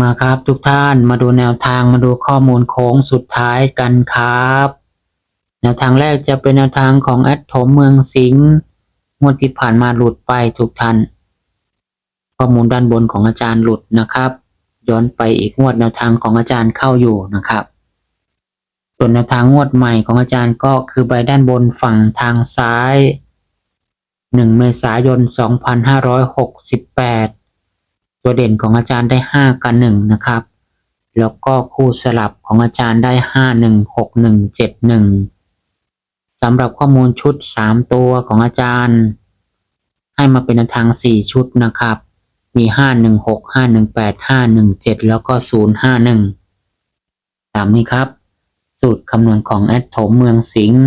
มาครับทุกท่านมาดูแนวทางมาดูข้อมูลโค้งสุดท้ายกันครับ แนวทางแรกจะเป็นแนวทางของแอดโถมเมืองสิงห์งวดที่ผ่านมาหลุดไปทุกท่าน ข้อมูลด้านบนของอาจารย์หลุดนะครับ ย้อนไปอีกงวดแนวทางของอาจารย์เข้าอยู่นะครับ ส่วนแนวทางงวดใหม่ของอาจารย์ก็คือใบด้านบนฝั่งทางซ้าย 1 เมษายน 2568 ตัวเด่นของอาจารย์ได้ 5 กับ 1 นะครับ แล้วก็คู่สลับของอาจารย์ได้ 5 1 6 1 7 1สำหรับข้อมูลชุด 3 ตัวของอาจารย์ ให้มาเป็นทาง 4 ชุดนะครับ มี 5 1 6 5 1 8 5 1 7 แล้วก็ 0 5 1 ตามนี้ครับ สูตรคำนวณของแอดโถมเมืองสิงห์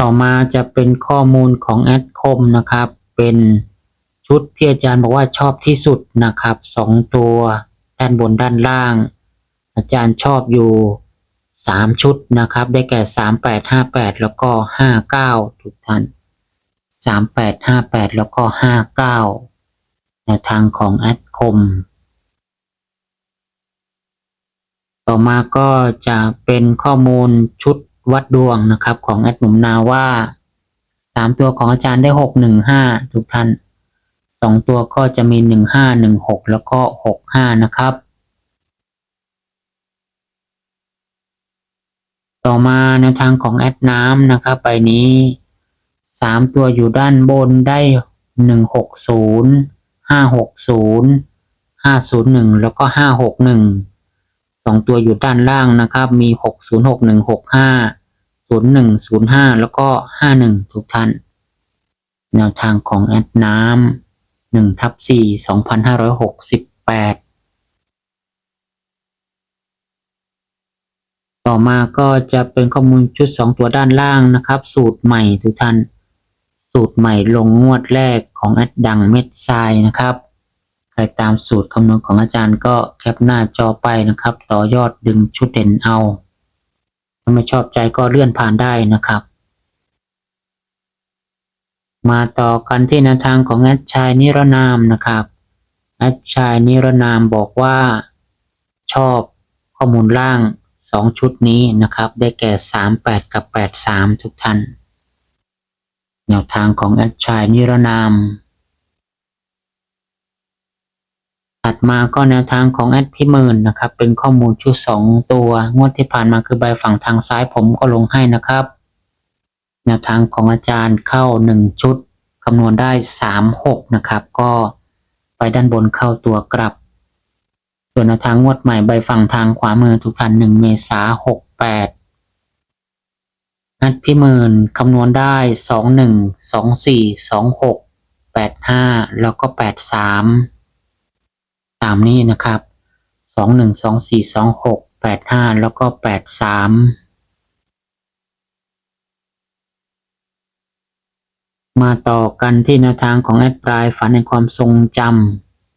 ต่อมาจะเป็นข้อมูลของแอดคมนะครับ เป็นชุดที่อาจารย์บอกว่าชอบที่สุดนะครับสองตัวด้านบนด้านล่าง อาจารย์ชอบอยู่สามชุดนะครับ ได้แก่สามแปดห้าแปดแล้วก็ห้าเก้าทุกท่านสามแปดห้าแปดแล้วก็ห้าเก้าในทางของแอดคม ต่อมาก็จะเป็นข้อมูลชุดวัดดวงนะครับของแอดหนุ่มนาว่าามตัวของอาจารย์ได้หกหนึ่งห้าทุกท่านสองตัวก็จะมีหนึ่งห้าหนึ่งหกแล้วก็หกห้านะครับ ต่อมาแนวทางของแอดน้ำนะครับใบนี้สามตัวอยู่ด้านบนได้หนึ่งหกศูนย์ห้าหกศูนย์ห้าศูนย์หนึ่งแล้วก็ห้าหกหนึ่งสองตัวอยู่ด้านล่างนะครับ มีหกศูนย์หกหนึ่งหกห้า ศูนย์หนึ่งศูนย์ห้าแล้วก็ห้าหนึ่งทุกท่าน แนวทางของแอดน้ำหนึ่งทับสี่สองพันห้าร้อยหกสิบแปดต่อมาก็จะเป็นข้อมูลชุดสองตัวด้านล่างนะครับ สูตรใหม่ทุกท่าน สูตรใหม่ลงงวดแรกของแอดดังเม็ดทรายนะครับใครตามสูตรคำนวณของอาจารย์ก็แคปหน้าจอไปนะครับ ต่อยอดดึงชุดเด่นเอา ถ้าไม่ชอบใจก็เลื่อนผ่านได้นะครับ มาต่อกันที่แนวทางของแอดชายนิรนามนะครับแอดชายนิรนามบอกว่า ชอบข้อมูลล่างสองชุดนี้นะครับ ได้แก่สามแปดกับแปดสามทุกท่านแนวทางของแอดชายนิรนาม ถัดมาก็แนวทางของแอดพิมื่นนะครับเป็นข้อมูลชุดสองตัว งวดที่ผ่านมาคือใบฝั่งทางซ้ายผมก็ลงให้นะครับ แนวทางของอาจารย์เข้าหนึ่งชุดคำนวณได้สามหกนะครับ ก็ไปด้านบนเข้าตัวกลับ ส่วนแนวทางงวดใหม่ใบฝั่งทางขวามือทุกท่านหนึ่งเมษาหกแปดนัดพิมื่นคำนวณได้สองหนึ่งสองสี่สองหกแปดห้าแล้วก็แปดสาม ตามนี้นะครับสองหนึ่งสองสี่สองหกแปดห้าแล้วก็แปดสามมาต่อกันที่แนวทางของแอดปลายฝันในความทรงจ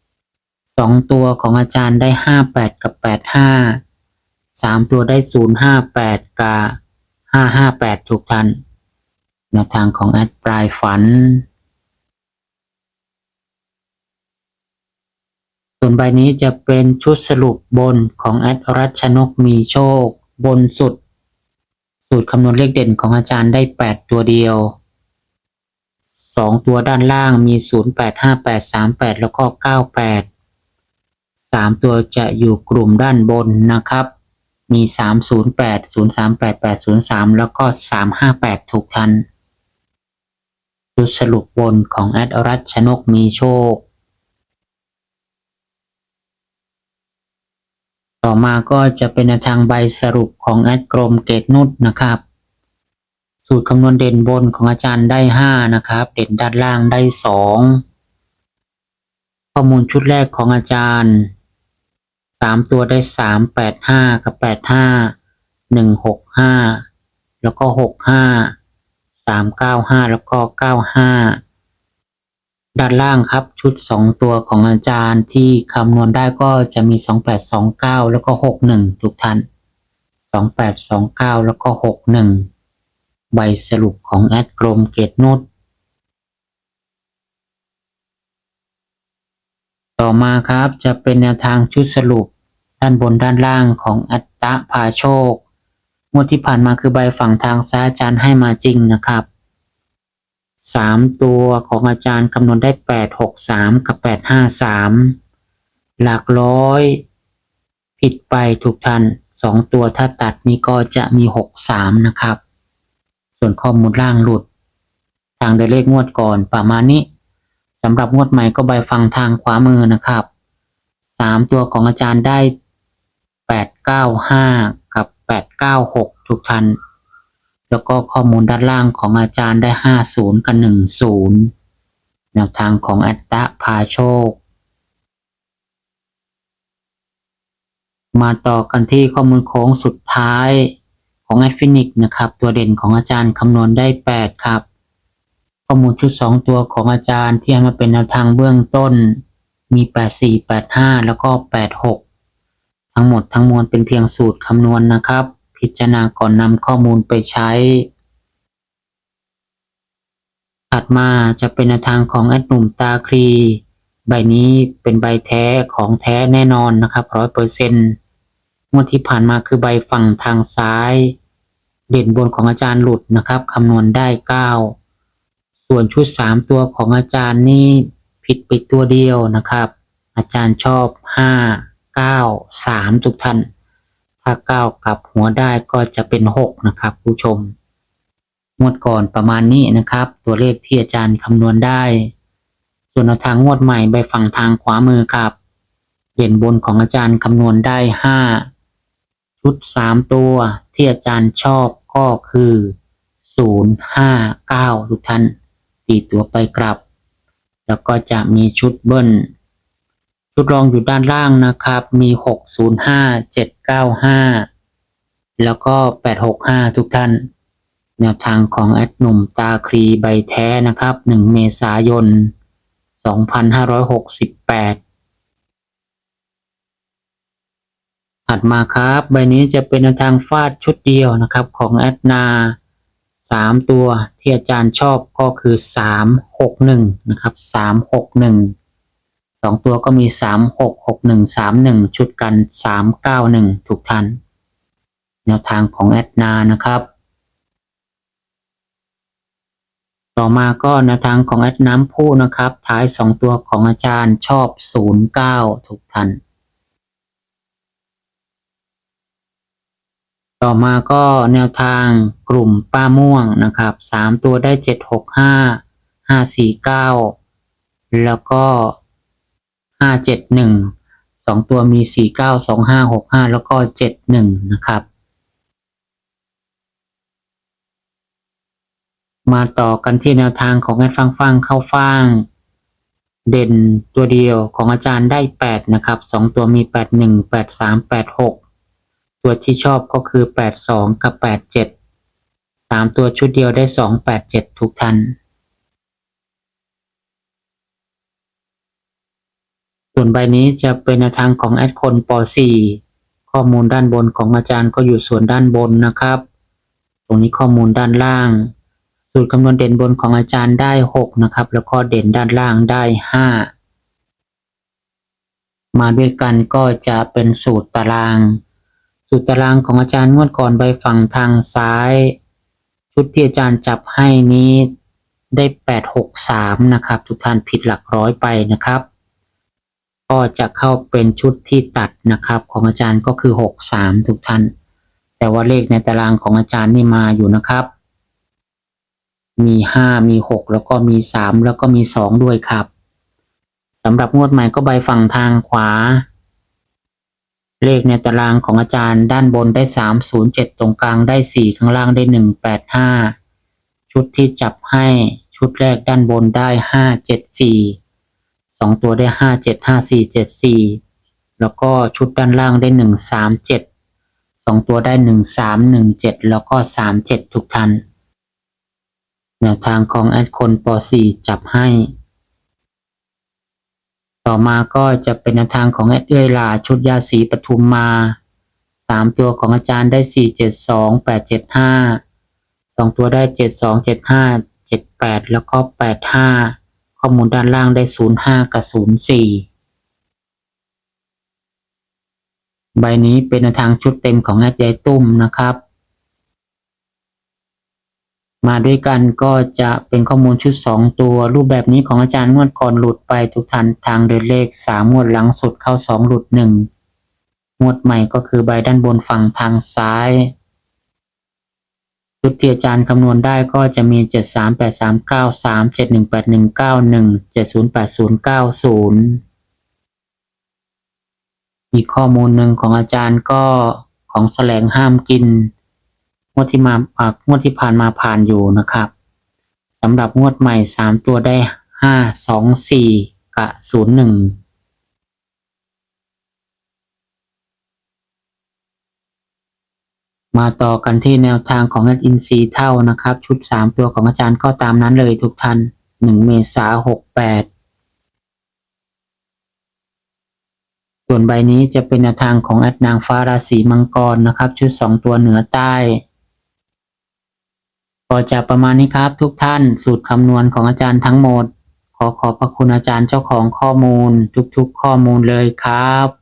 ำสองตัวของอาจารย์ได้ห้าแปดกับแปดห้าสามตัวได้ศูนย์ห้าแปดกับห้าห้าแปดทุกท่านแนวทางของแอดปลายฝัน วนใบนี้จะเป็นชุดสรุปบนของแอดรัชนกมีโชค บนสุด สูตรคำนวณเลขเด่นของอาจารย์ได้ 8 ตัวเดียว 2 ตัวด้านล่างมี 0 8 5 8 3 8 แล้วก็ 98 3 ตัวจะอยู่กลุ่มด้านบนนะครับ มี 308 038 803 แล้วก็ 358 ถูกทันชุดสรุปบนของแอดรัชนกมีโชค ต่อมาก็จะเป็นทางใบสรุปของแอดกรมเกตนุชนะครับ สูตรคำนวณเด่นบนของอาจารย์ได้ห้านะครับ เด่นด้านล่างได้สองข้อมูลชุดแรกของอาจารย์สามตัวได้สามแปดห้ากับแปดห้าหนึ่งหกห้าแล้วก็หกห้าสามเก้าห้าแล้วก็เก้าห้า ด้านล่างครับชุดสองตัวของอาจารย์ที่คำนวณได้ก็จะมีสองแปดสองเก้าแล้วก็หกหนึ่งทุกท่านสองแปดสองเก้าแล้วก็หกหนึ่งใบสรุปของแอดกรมเกตนุชต่อมาครับจะเป็นแนวทางชุดสรุปด้านบนด้านล่างของอัตตะพาโชคงวดที่ผ่านมาคือใบฝั่งทางซ้ายอาจารย์ให้มาจริงนะครับ สามตัวของอาจารย์คำนวณได้แปดหกสามกับแปดห้าสามหลักร้อย ผิดไปถูกทันสองตัวถ้าตัดนี้ก็จะมีหกสามนะครับ ส่วนข้อมูลล่างหลุด ทางเดเลขงวดก่อนประมาณนี้สำหรับงวดใหม่ก็ใบฟังทางขวามือนะครับสามตัวของอาจารย์ได้แปดเก้าห้ากับแปดเก้าหกทุกท่าน แล้วก็ข้อมูลด้านล่างของอาจารย์ได้ห้าศูนย์กับหนึ่งศูนย์แนวทางของอัตตะพาโชค มาต่อกันที่ข้อมูลโค้งสุดท้ายของแอดฟินิกนะครับ ตัวเด่นของอาจารย์คำนวณได้แปดครับ ข้อมูลชุดสองตัวของอาจารย์ที่ให้มาเป็นแนวทางเบื้องต้น มี 84 85 แล้วก็ 86 ทั้งหมดทั้งมวลเป็นเพียงสูตรคำนวณนะครับ พิจารณาก่อนนำข้อมูลไปใช้ ถัดมาจะเป็นแนทางของแอดหนุ่มตาครี ใบนี้เป็นใบแท้ของแท้แน่นอนนะครับร้อยเปอร์เซ็นต์งวดที่ผ่านมาคือใบฝั่งทางซ้าย เด่นบนของอาจารย์หลุดนะครับคำนวณได้9ส่วนชุด3ตัวของอาจารย์นี่ผิดไปตัวเดียวนะครับ อาจารย์ชอบ5 9 3ทุกท่าน ถ้า9กลับหัวได้ก็จะเป็น6นะครับผู้ชมงวดก่อนประมาณนี้นะครับ ตัวเลขที่อาจารย์คำนวณได้ ส่วนแนวทางงวดใหม่ใบฝั่งทางขวามือครับเด่นบนของอาจารย์คำนวณได้5ชุด3ตัวที่อาจารย์ชอบก็คือ0 5 9ทุกท่านตีตัวไปกลับ แล้วก็จะมีชุดเบิ้ล ชุดรองอยู่ด้านล่างนะครับ มี 605 795 แล้วก็ 865 ทุกท่าน แนวทางของแอดหนุ่มตาครีใบแท้นะครับ 1 เมษายน 2568ถัดมาครับ ใบนี้จะเป็นแนวทางฟาดชุดเดียวนะครับ ของแอดนาสามตัวที่อาจารย์ชอบก็คือสามหกหนึ่งนะครับสามหกหนึ่ง สองตัวก็มีสามหกหกหนึ่งสามหนึ่งชุดกันสามเก้าหนึ่งถูกทัน แนวทางของแอดนานะครับ ต่อมาก็แนวทางของแอดน้ำผู้นะครับ ท้ายสองตัวของอาจารย์ชอบศูนย์เก้าถูกทัน ต่อมาก็แนวทางกลุ่มป้าม่วงนะครับสามตัวได้เจ็ดหกห้าห้าสี่เก้าแล้วก็ ห้าเจ็ดหนึ่งสองตัวมีสี่เก้าสองห้าหกห้าแล้วก็เจ็ดหนึ่งนะครับ มาต่อกันที่แนวทางของแอดฟังฟังเข้าฟังเด่นตัวเดียวของอาจารย์ได้แปดนะครับสองตัวมีแปดหนึ่งแปดสามแปดหกตัวที่ชอบก็คือแปดสองกับแปดเจ็ดสามตัวชุดเดียวได้สองแปดเจ็ดทุกท่าน ส่วนใบนี้จะเป็นแนทางของแอดคนป .4 ข้อมูลด้านบนของอาจารย์ก็อยู่ส่วนด้านบนนะครับ ตรงนี้ข้อมูลด้านล่าง สูตรคำนวณเด่นบนของอาจารย์ได้หกนะครับ แล้วก็เด่นด้านล่างได้ห้ามาด้วยกันก็จะเป็นสูตรตาราง สูตรตารางของอาจารย์งวดก่อนใบฝั่งทางซ้าย ชุดที่อาจารย์จับให้นี้ได้แปดหกสามนะครับ ทุกท่านผิดหลักร้อยไปนะครับ ก็จะเข้าเป็นชุดที่ตัดนะครับ ของอาจารย์ก็คือหกสามทุกท่าน แต่ว่าเลขในตารางของอาจารย์นี่มาอยู่นะครับ มีห้ามีหกแล้วก็มีสามแล้วก็มีสองด้วยครับสำหรับงวดใหม่ก็ใบฝั่งทางขวา เลขในตารางของอาจารย์ด้านบนได้สามศูนย์เจ็ดตรงกลางได้สี่ข้างล่างได้หนึ่งแปดห้าชุดที่จับให้ชุดแรกด้านบนได้ห้าเจ็ด สองตัวได้ห้าเจ็ดห้าสี่เจ็ดสี่แล้วก็ชุดด้านล่างได้หนึ่งสามเจ็ดสองตัวได้หนึ่งสามหนึ่งเจ็ดแล้วก็สามเจ็ดทุกท่านแนวทางของแอดคนป .4 จับให้ ต่อมาก็จะเป็นแนวทางของแอดเอื้อยลาชุดยาสีปทุมมาสามตัวของอาจารย์ได้สี่เจ็ดสองแปดเจ็ดห้าสองตัวได้เจ็ดสองเจ็ดห้าเจ็ดแปดแล้วก็แปดห้า ข้อมูลด้านล่างได้ศูนย์ห้ากับศูนย์สี่ใบนี้เป็นทางชุดเต็มของแอดยายตุ้มนะครับ มาด้วยกันก็จะเป็นข้อมูลชุด 2 ตัว รูปแบบนี้ของอาจารย์งวดก่อนหลุดไปทุกทันทางเดินเลข 3 งวดหลังสุดเข้า 2 หลุด 1 งวดใหม่ก็คือใบด้านบนฝั่งทางซ้าย ชุดที่อาจารย์คำนวณได้ก็จะมี 7 3 8 3 9 3 7 1 8 1 9 1 7 0 8 0 9 0 อีกข้อมูลหนึ่งของอาจารย์ก็ของแสลงห้ามกิน งวดที่มางวดที่ผ่านมาผ่านอยู่นะครับสำหรับงวดใหม่ 3 ตัวได้ 5 2 4 กะ 01 มาต่อกันที่แนวทางของนัดอินซีเท่านะครับ ชุดสามตัวของอาจารย์ก็ตามนั้นเลยทุกท่านหนึ่งเมษาหกแปดส่วนใบนี้จะเป็นแนวทางของแอดนางฟ้าราศีมังกรนะครับ ชุดสองตัวเหนือใต้ก็จะประมาณนี้ครับทุกท่านสูตรคำนวณของอาจารย์ทั้งหมด ขอขอบพระคุณอาจารย์เจ้าของข้อมูลทุกๆข้อมูลเลยครับ